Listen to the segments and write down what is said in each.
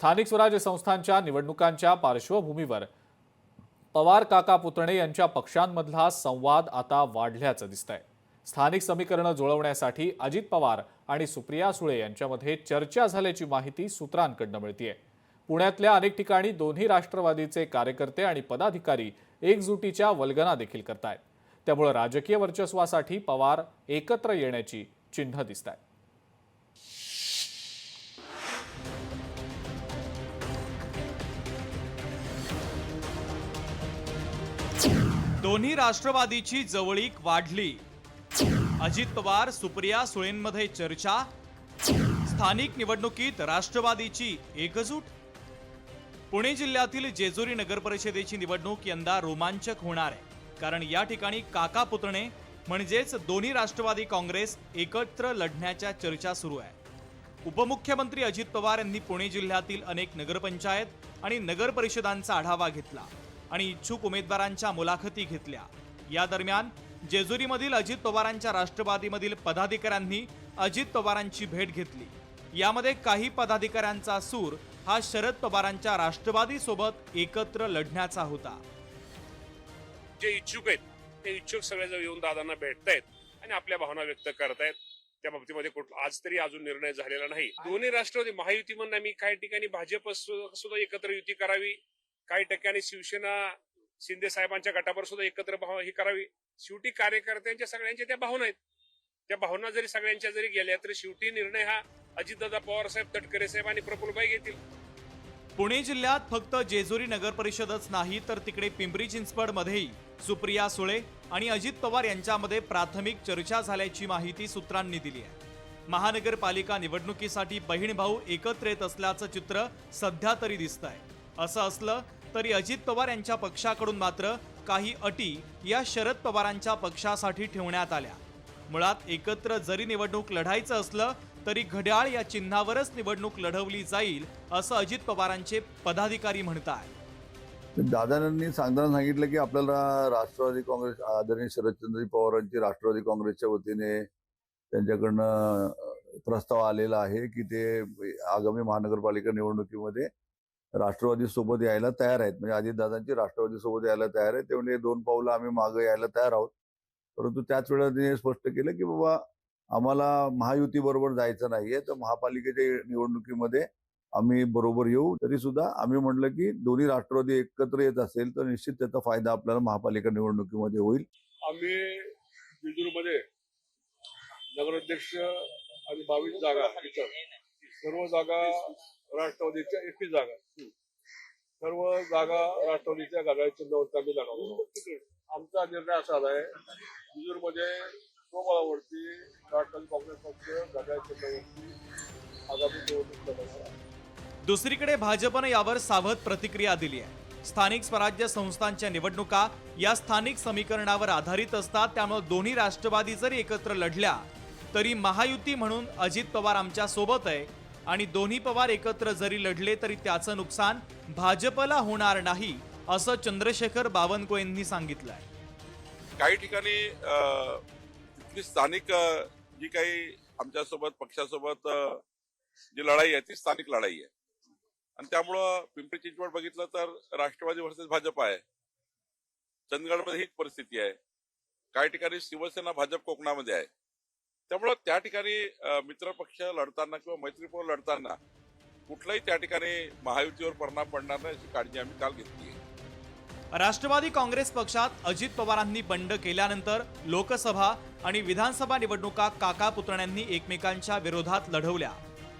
स्थानिक स्वराज्य संस्थांच्या निवडणुकांच्या पार्श्वभूमीवर पवार काका पुतणे यांच्या पक्षांमधला संवाद आता वाढल्याचं दिसतंय. स्थानिक समीकरणं जुळवण्यासाठी अजित पवार आणि सुप्रिया सुळे यांच्यामध्ये चर्चा झाल्याची माहिती सूत्रांकडनं मिळतीये. पुण्यातल्या अनेक ठिकाणी दोन्ही राष्ट्रवादीचे कार्यकर्ते आणि पदाधिकारी एकजुटीच्या वल्गना देखील करतायत. त्यामुळे राजकीय वर्चस्वासाठी पवार एकत्र येण्याची चिन्ह दिसत आहेत दोन्ही राष्ट्रवादीची जवळीक वाढली. अजित पवार सुप्रिया सुळेंमध्ये चर्चा. स्थानिक निवडणुकीत राष्ट्रवादीची एकजूट. पुणे जिल्ह्यातील जेजुरी नगरपरिषदेची निवडणूक यंदा रोमांचक होणार आहे. कारण या ठिकाणी काका पुतणे म्हणजेच दोन्ही राष्ट्रवादी काँग्रेस एकत्र लढण्याच्या चर्चा सुरू आहे. उपमुख्यमंत्री अजित पवार यांनी पुणे जिल्ह्यातील अनेक नगरपंचायत आणि नगरपरिषदांचा आढावा घेतला. आणि इच्छुक उमेदवारांच्या मुलाखती घेतल्या. या दरम्यान जेजुरीमधील अजित पवारांच्या राष्ट्रवादीमधील पदाधिकाऱ्यांनी अजित पवारांची भेट घेतली. यामध्ये काही पदाधिकाऱ्यांचा सूर हा शरद पवारांच्या राष्ट्रवादी सोबत एकत्र लढण्याचा होता. जे इच्छुक आहेत ते इच्छुक सगळेजण येऊन दादांना भेटतायत आणि आपल्या भावना व्यक्त करतायत. त्या बाबतीमध्ये कुठला आज तरी अजून निर्णय झालेला नाही. दोन्ही राष्ट्रवादी महायुती म्हणून आम्ही काही ठिकाणी भाजप सुद्धा एकत्र युती करावी काही टक्क्यांनी शिवसेना शिंदे साहेबांच्या गटावर सुद्धा एकत्र भाव ही करावी. शेवटी कार्यकर्त्यांच्या सगळ्यांच्या त्या भावना आहेत. त्या भावना जरी सगळ्यांच्या जरी गेल्या तरी शेवटी निर्णय हा अजितदादा पवार साहेब तटकरे साहेब आणि प्रफुलबाई घेतील. पुणे जिल्ह्यात फक्त जेजुरी नगर परिषदच नाही तर तिकडे पिंपरी चिंचवडमध्येही सुप्रिया सुळे आणि अजित पवार यांच्यामध्ये प्राथमिक चर्चा झाल्याची माहिती सूत्रांनी दिली आहे. महानगरपालिका निवडणुकीसाठी बहीण भाऊ एकत्र येत असल्याचं चित्र सध्या तरी दिसत आहे असं असलं तरी अजित पवार यांच्या पक्षाकडून मात्र काही अटी या शरद पवारांच्या पक्षासाठी ठेवण्यात आल्या. मुळात एकत्र जरी निवडणूक लढायचं असलं तरी घड्याळ या चिन्हावरच निवडणूक लढवली जाईल असं अजित पवारांचे पदाधिकारी म्हणतात दादांनी सांगताना सांगितलं की आपल्याला राष्ट्रवादी काँग्रेस आदरणीय शरदचंद्र पवारांची राष्ट्रवादी काँग्रेसच्या वतीने त्यांच्याकडनं प्रस्ताव आलेला आहे की ते आगामी महानगरपालिका निवडणुकीमध्ये राष्ट्रवादी सोबत यायला तयार आहेत. म्हणजे अजितदादांची राष्ट्रवादी सोबत यायला तयार आहेत. तेवढे दोन पावलं आम्ही मागे यायला तयार आहोत. परंतु त्याच वेळेला त्यांनी स्पष्ट केलं की बाबा आम्हाला महायुती बरोबर जायचं नाहीये. तर महापालिकेच्या निवडणुकीमध्ये आम्ही बरोबर येऊ. तरी सुद्धा आम्ही म्हटलं की दोन्ही राष्ट्रवादी एकत्र येत असेल तर निश्चित त्याचा फायदा आपल्याला महापालिका निवडणुकीमध्ये होईल. आम्ही नगराध्यक्ष आणि बावीस जागा सर्व जागा राष्ट्रवादीच्या एकवीस जागा. सर्व जागा राष्ट्रवादीच्या घड्याळ चिन्हावरती आम्ही लढवतो आमचा निर्णय असा आहे जेजूरमध्ये स्वबळावरती राष्ट्रवादी काँग्रेस पक्ष गाड्या चिन्हावरती आगामी निवडणूक लढवणार दुसरीकडे भाजपनं यावर सावध प्रतिक्रिया दिली आहे. स्थानिक स्वराज्य संस्थांच्या निवडणुका या स्थानिक समीकरणावर आधारित असतात त्यामुळे दोन्ही राष्ट्रवादी जरी एकत्र लढल्या तरी महायुती म्हणून अजित पवार आमच्यासोबत आहे. आणि दोन्ही पवार एकत्र जरी लढले तरी त्याचं नुकसान भाजपला होणार नाही असं चंद्रशेखर बावनकुळेंनी सांगितलंय. काही ठिकाणी तिथली स्थानिक जी काही आमच्यासोबत पक्षासोबत जी लढाई आहे ती स्थानिक लढाई आहे. आणि त्यामुळं पिंपरी चिंचवड बघितलं तर राष्ट्रवादी वर्सेस भाजप आहे. चंदगडमध्ये हीच परिस्थिती आहे. काही ठिकाणी शिवसेना भाजप कोकणामध्ये आहे. त्यामुळं त्या ठिकाणी मित्रपक्ष लढताना किंवा मैत्रीपूर लढताना कुठलाही त्या ठिकाणी महायुतीवर परिणाम पडणार नाही अशी काळजी आम्ही काल घेतली राष्ट्रवादी काँग्रेस पक्षात अजित पवारांनी बंड केल्यानंतर लोकसभा आणि विधानसभा निवडणुका काका पुतण्यांनी एकमेकांच्या विरोधात लढवल्या.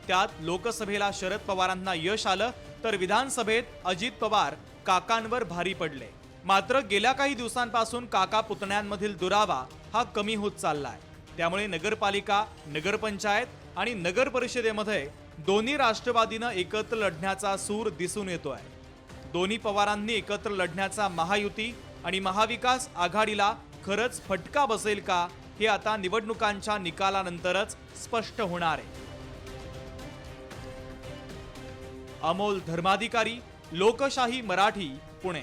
त्यात लोकसभेला शरद पवारांना यश आलं तर विधानसभेत अजित पवार काकांवर भारी पडले. मात्र गेल्या काही दिवसांपासून काका पुतण्यांमधील दुरावा हा कमी होत चाललाय. त्यामुळे नगरपालिका नगरपंचायत आणि नगर परिषदेमध्ये दोन्ही राष्ट्रवादीनं एकत्र लढण्याचा सूर दिसून येतोय. दोन्ही पवारांनी एकत्र लढण्याचा महायुती आणि महाविकास आघाडीला खरंच फटका बसेल का हे आता निवडणुकांच्या निकालानंतरच स्पष्ट होणार आहे. अमोल धर्माधिकारी लोकशाही मराठी पुणे.